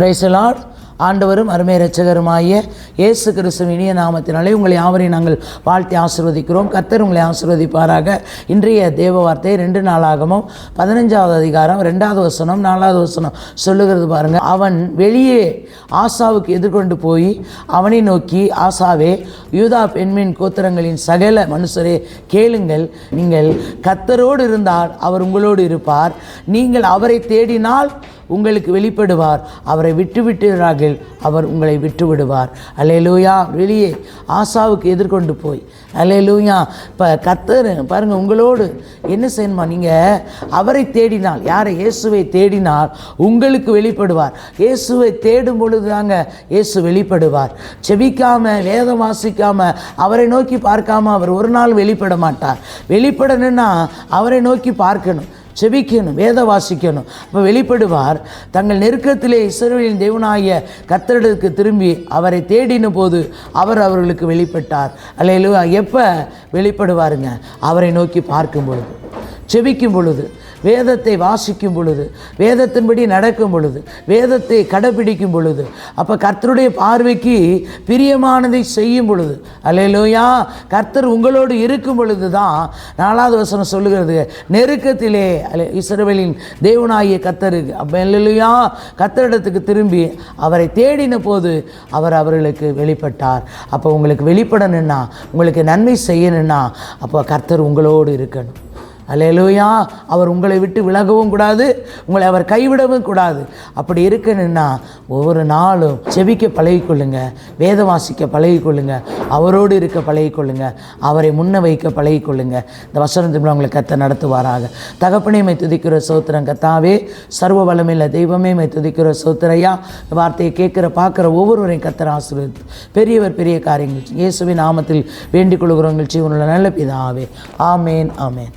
பிரைசலாட் ஆண்டவரும் அருமை இரட்சகருமாகிய இயேசு கிறிஸ்து இனிய நாமத்தினாலே உங்களை யாவரையும் நாங்கள் வாழ்த்தி ஆசிர்வதிக்கிறோம். கர்த்தர் உங்களை ஆசிர்வதிப்பாராக. இன்றைய தேவ வார்த்தை ரெண்டு நாளாகவும் பதினஞ்சாவது அதிகாரம் ரெண்டாவது வசனம் நாலாவது வசனம் சொல்லுகிறது பாருங்க. அவன் வெளியே ஆசாவுக்கு எதிர்கொண்டு போய் அவனை நோக்கி ஆசாவே யூதா பெண்மின் கோத்திரங்களின் சகல மனுஷரே கேளுங்கள். நீங்கள் கத்தரோடு இருந்தால் அவர் உங்களோடு இருப்பார். நீங்கள் அவரை தேடினால் உங்களுக்கு வெளிப்படுவார். அவரை விட்டு அவர் உங்களை விட்டு விடுவார் அலையலூயா வெளியே. ஆசாவுக்கு எதிர்கொண்டு போய். அலையலூயா இப்போ கத்தர் பாருங்கள் உங்களோடு என்ன செய்யணுமா? நீங்கள் அவரை தேடினால் யாரை? இயேசுவை தேடினால் உங்களுக்கு வெளிப்படுவார். இயேசுவை தேடும் பொழுது தாங்க இயேசு வெளிப்படுவார். செபிக்காம வேதம் வாசிக்காம அவரை நோக்கி பார்க்காம அவர் ஒரு நாள் வெளிப்பட மாட்டார். வெளிப்படணும்னா அவரை நோக்கி பார்க்கணும். செபிக்கணும் வேத வாசிக்கணும். அப்போ வெளிப்படுவார் தங்கள் நெருக்கத்திலே இஸ்ரவேலின் தேவனாகிய கத்தரிடத்துக்கு திரும்பி அவரை தேடின போது அவர் அவர்களுக்கு வெளிப்பட்டார். அல்லையிலு எப்போ வெளிப்படுவாருங்க? அவரை நோக்கி பார்க்கும் பொழுது செபிக்கும் பொழுது வேதத்தை வாசிக்கும் பொழுது வேதத்தின்படி நடக்கும் பொழுது வேதத்தை கடைபிடிக்கும் பொழுது அப்போ கர்த்தருடைய பார்வைக்கு பிரியமானதை செய்யும் பொழுது அல்லையிலோயா கர்த்தர் உங்களோடு இருக்கும் பொழுது தான் நாலாவது வசனம் சொல்லுகிறது நெருக்கத்திலே அல்ல இஸ்ரவேலின் தேவனாகிய கத்தருக்கு அப்போ இல்லையா கத்தரிடத்துக்கு திரும்பி அவரை தேடின போது அவர் அவர்களுக்கு வெளிப்பட்டார். அப்போ உங்களுக்கு வெளிப்படணும்னா உங்களுக்கு நன்மை செய்யணும்னா அப்போ கர்த்தர் உங்களோடு இருக்கணும். அலையலூயா. அவர் உங்களை விட்டு விலகவும் கூடாது உங்களை அவர் கைவிடவும் கூடாது. அப்படி இருக்கணும்னா ஒவ்வொரு நாளும் செபிக்க பழகிக்கொள்ளுங்க வேத வாசிக்க பழகிக்கொள்ளுங்க அவரோடு இருக்க பழகிக்கொள்ளுங்க அவரை முன்ன வைக்க பழகிக்கொள்ளுங்க. இந்த வசனத்தில் உங்களை கத்த நடத்துவாராக. தகப்பனே மை துதிக்கிற சோத்திரம் கத்தாவே சர்வ வளமில்ல தெய்வமே மை துதிக்கிற சோத்திரையா இந்த வார்த்தையை கேட்குற பார்க்குற ஒவ்வொருவரையும் கத்தர் ஆசிரியர் பெரியவர் பெரிய காரியங்கள் இயேசுவின் நாமத்தில் வேண்டிக் கொள்கிறவங்கள் ஜீவனுள்ள நல்ல பிதாவே. ஆமேன் ஆமேன்.